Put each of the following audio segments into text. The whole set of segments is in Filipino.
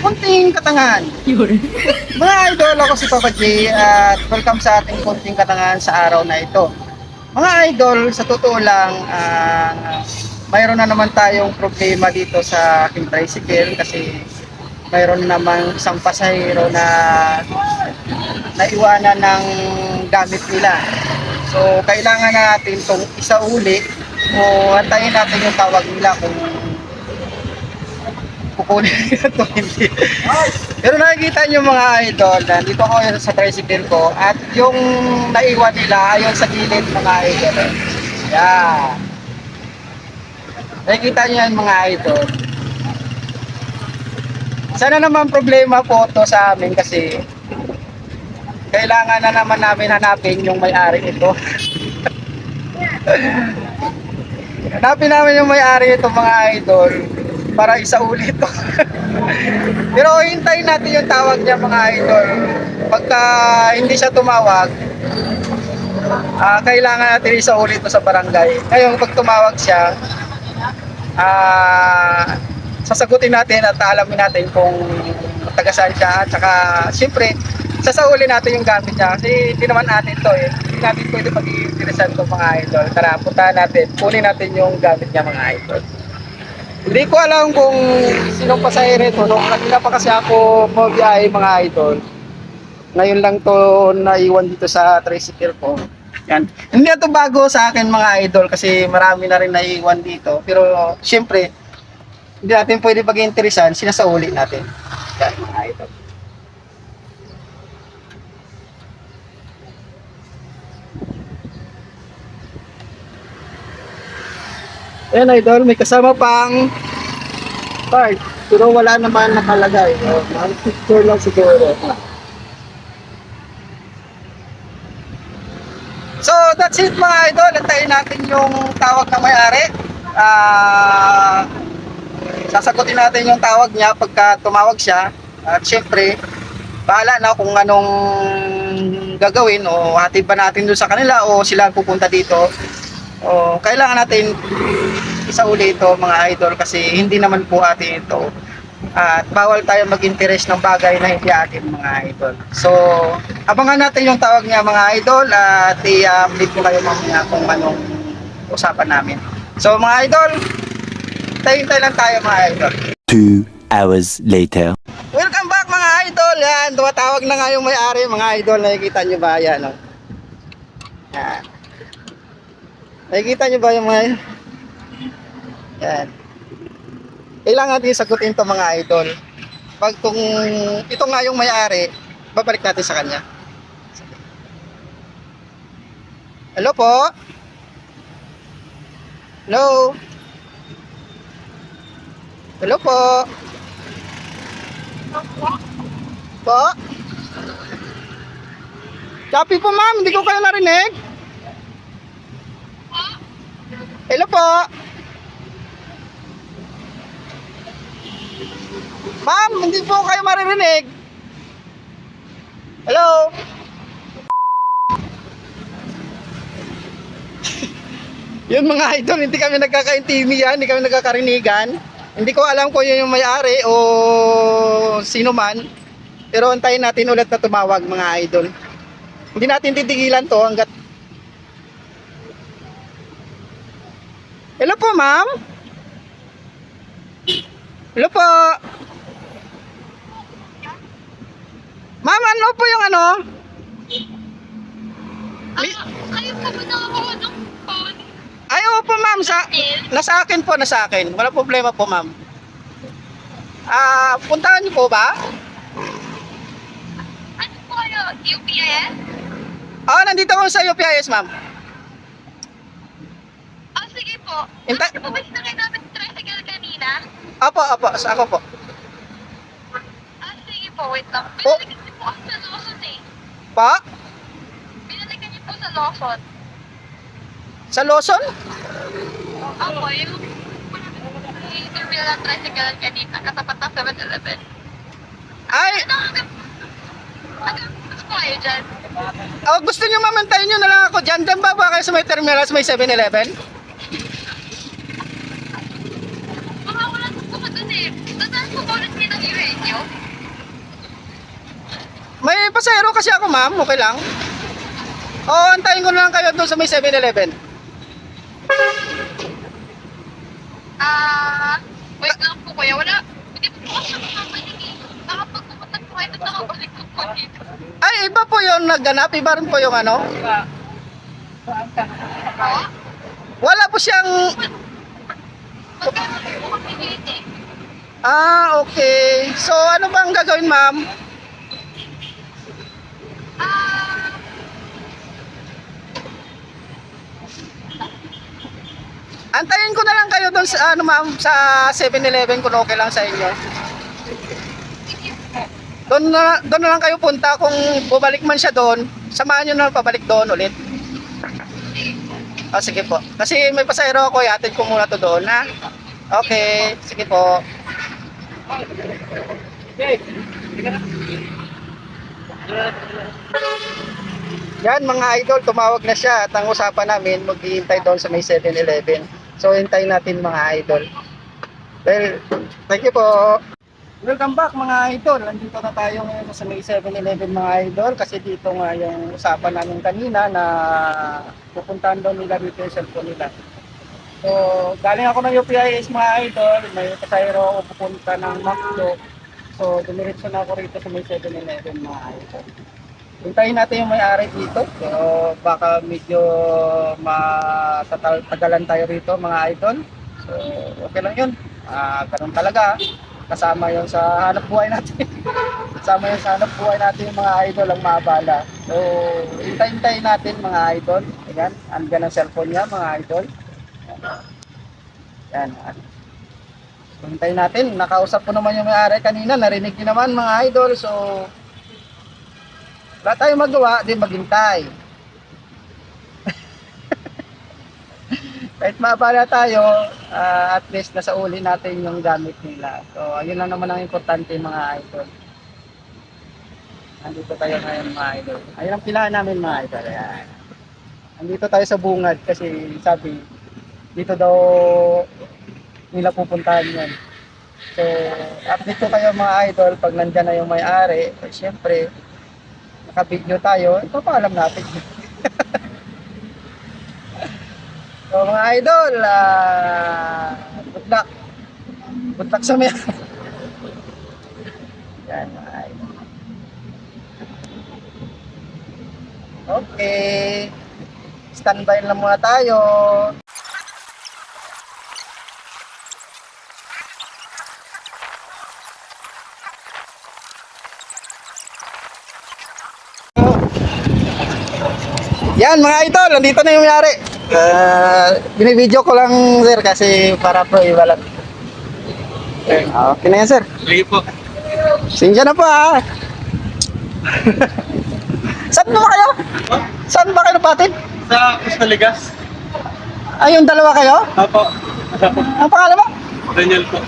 Kunting Katangahan. Yun. Mga idol, ako si Papa J at welcome sa ating Kunting Katangahan sa araw na ito. Mga idol, sa totoo lang, ah, mayroon na naman tayong problema dito sa aking tricycle kasi mayroon namang isang pasahero na naiwanan ng gamit nila. So, kailangan na natin itong isauli o antayin natin yung tawag nila kung kukunin ito hindi. Pero nakikita nyo mga idol, nandito ako sa tricycle ko at yung naiwan nila ayon sa gilid mga idol. Yan. Nakikita nyo yan mga idol. Sana naman problema po to sa amin kasi kailangan na naman namin hanapin yung may-ari ito. hanapin namin yung may-ari ito mga idol para isauli ito. Pero hintayin natin yung tawag niya mga idol. Pagka hindi siya tumawag, ah kailangan natin isauli ito sa barangay. Ngayon pag tumawag siya, ah sasagutin natin at alamin natin kung taga saan siya at saka siyempre sasauli natin yung gamit niya kasi hindi naman atin to eh hindi natin pwede pag-iintirisan to mga idol tara puntahan natin kunin natin yung gamit niya mga idol hindi ko alam kung sinong pasahero ito nung kanina pa kasi ako mabiyahe mga idol ngayon lang to naiwan dito sa tricycle ko yan. Hindi na to bago sa akin mga idol kasi marami na rin naiwan dito. Pero syempre, hindi natin pwede pag-interesan, sinasauli natin. Yan mga idol. Ayan idol, may kasama pang card. Pero wala naman nakalagay. Ang picture lang siguro. So that's it mga idol. Antayin natin yung tawag na may-ari. Ah, sasagutin natin yung tawag niya pagka tumawag siya. At syempre, bahala na kung anong gagawin o hatid ba natin doon sa kanila o sila pupunta dito. O kailangan natin isauli ito mga idol kasi hindi naman po atin ito. At bawal tayo mag-interest ng bagay na hindi atin mga idol. So, abangan natin yung tawag niya mga idol at i-update ko kayo mamaya kung anong usapan namin. So mga idol, tayo-tayo lang tayo mga idol. Two hours later. Welcome back mga idol. Yan, tumatawag na nga yung may-ari mga idol. Nakikita nyo ba yan? Oh? Yan. Nakikita nyo ba yung mga Yan. Kailangan natin sagutin to mga idol. Pag kung ito nga yung may-ari, babalik natin sa kanya. Hello po? Hello? Hello po? Po? Copy po ma'am, hindi ko kayo narinig. Hello po? Ma'am, hindi po kayo maririnig. Hello? Yun mga idol, hindi kami nagkakaintindihan, hindi kami nagkakarinigan. Hindi ko alam kung yun yung may-ari o sino man. Pero antayin natin ulit na tumawag mga idol. Hindi natin titigilan to hanggat Hello po, ma'am. Hello po. Ano po yung ano? Li- Kayo po ba nakakuha ng phone? Ay, opo ma'am, sa, nasa akin po, nasa akin. Wala problema po, ma'am. Ah, puntahan niyo po ba? Ano po kayo? UPS? Ah, nandito ako sa UPIS, ma'am. Ah, sige po. Inta- Ano po ba sinakay namin tricycle kanina? Apo, apo, sa ako po. Ah, sige po. Wait lang. Po? Binalikan niyo po ako sa Lawson eh. Pa? Binalikan niyo po sa Lawson. Sa Lawson? Ako, yung terminal ng tricycle kanina. Katapat ng 7-Eleven. Ay, Ano? Hanggang... Gusto po kayo dyan? oh, gusto niyo mamantayin niyo na lang ako dyan. Diyan ba ba kayo sa may terminal, sa may 7-Eleven? Baka wala po ako dun eh. Dadaan ba ulit may nag-i-rate nyo? May pasahero kasi ako ma'am, okay lang. O, antayin ko na lang kayo doon sa may 7-Eleven. Ah, wait lang po kuya. Wala, hindi po ako nakabalik eh. Nakapagpupunta po kayo, nakabalik po po dito. Ay, iba po yung nagganap, iba rin po yung ano. Oo? Wala po siyang, Magkano po kami dito eh? ah, okay. So, ano bang gagawin ma'am? Antayin ko na lang kayo doon sa, ano ma'am, sa 7-Eleven kung okay lang sa inyo. Doon na, doon na lang kayo punta kung bumalik man siya doon. Samahan nyo na lang pabalik doon ulit. Ah, sige po. Kasi may pasahero ako, ihatid ko muna to doon, ha? Okay, sige po. Yan mga idol, tumawag na siya at ang usapan namin, maghihintay doon sa may 7-Eleven. So, hintayin natin mga idol. Well, thank you po. Welcome back mga idol. Nandito na tayo ngayon sa may 7-Eleven mga idol kasi dito nga yung usapan namin kanina na pupuntahan daw nila dito yung cellphone nila. So, galing ako ng UPIS mga idol. May pasayro ako pupunta ng Macdo. So, dumiretso na ako rito sa may 7-Eleven mga idol. Hintayin natin yung may-ari dito. So, baka medyo matatagalan tayo rito mga idol. So, okay lang yun. Ah, ganun talaga. Kasama yun sa hanap buhay natin. Kasama yun sa hanap buhay natin yung mga idol ang maabala. So, hintayin-hintayin natin mga idol. Ayan, andyan ang cellphone niya mga idol. Yan. So, hintayin natin. Nakausap ko naman yung may-ari kanina. Narinig niyo naman mga idol. So, wala tayong magawa, di maghintay. Kahit mabala tayo, ah, at least nasa uli natin yung gamit nila. So, ayun lang naman ang importante mga idol. Nandito tayo ngayon mga idol. Ayun ang pilahan namin mga idol. Ayan. Nandito tayo sa bungad kasi sabi, dito daw nila pupuntahan yun. So, update ko kayo mga idol pag nandyan na yung may-ari. Eh, syempre, naka-video tayo, ito pa alam natin. so mga idol, ah, good luck. Good luck sa mga. Yan mga idol. Okay. Standby lang muna tayo. Yan mga idol, nandito na yung mayari. Uh, binibideo ko lang sir kasi para pro iwalat. Okay na yan sir. Sige po. Sinsya na po ha. Saan ba kayo? Saan ba kayo patid? Sa Costaligas. Ay, yung dalawa kayo? Apo. Apo. Ang pangalan mo? Daniel po.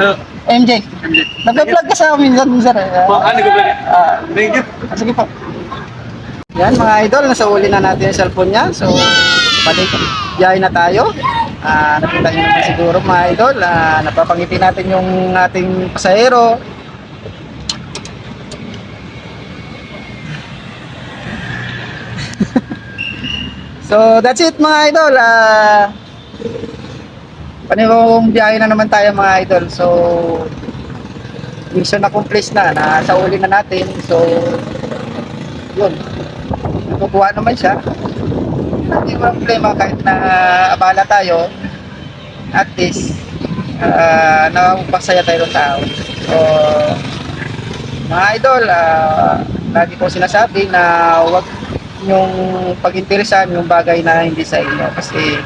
Ano? MJ. MJ. Nag-vlog ka sa minsan sir. Po, ah, nag-vlog. Ah, Thank you. Ah, Sige po. Yan mga idol, nasa uli na natin yung cellphone niya. So, balik, na tayo. Ah, nakita niyo naman siguro mga idol, ah, napapangiti natin yung ating pasahero. so, that's it mga idol. Ah, panibawang biyahe na naman tayo mga idol. So, mission accomplished na. Nasa uli na natin. So, yun. Nakukuha naman siya. Hindi mo problema kahit na abala tayo at least uh, nakapasaya tayo ng tao. So mga idol ah, lagi ko sinasabi na wag yung pag-interesan yung bagay na hindi sa inyo kasi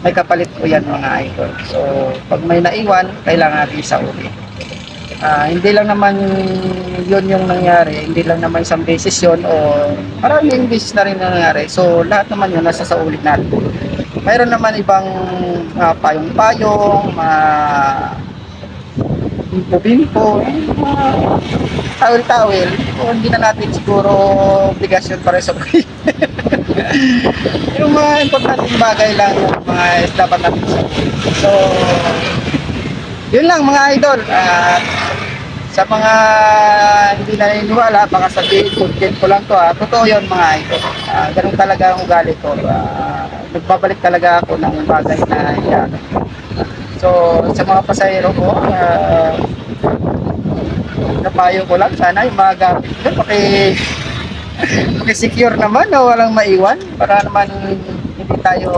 may kapalit po yan mga idol. So pag may naiwan kailangan natin sa uli Ah, hindi lang naman yun yung nangyari, hindi lang naman isang beses yun o maraming beses na rin nangyari. So lahat naman yun nasa sa ulit natin. Mayroon naman ibang ah, payong-payong, mga bimpo-bimpo, mga tawil-tawil. So, hindi na natin siguro obligasyon para sa yung mga importanteng bagay lang yung mga dapat natin sa So, yun lang mga idol. At sa mga hindi naniniwala, baka sabihin, content ko lang to ha. Totoo yun mga idol. Ah, ganun talaga ang ugali ko. Ah, nagbabalik talaga ako ng bagay na yan. So, sa mga pasahero ko, ah, napayo ko lang, sana yung mga gamit ko, paki, paki-secure naman na walang maiwan para naman hindi tayo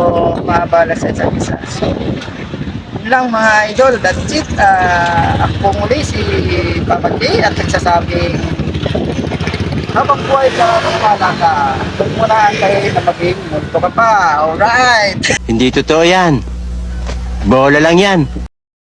maabala sa isa't isa. So, lang mga idol, that's it. Ah, ako muli si Papa J at nagsasabing habang buhay ka, kumala ka, mo na kayo na maging multo ka pa. Alright! Hindi totoo yan. Bola lang yan.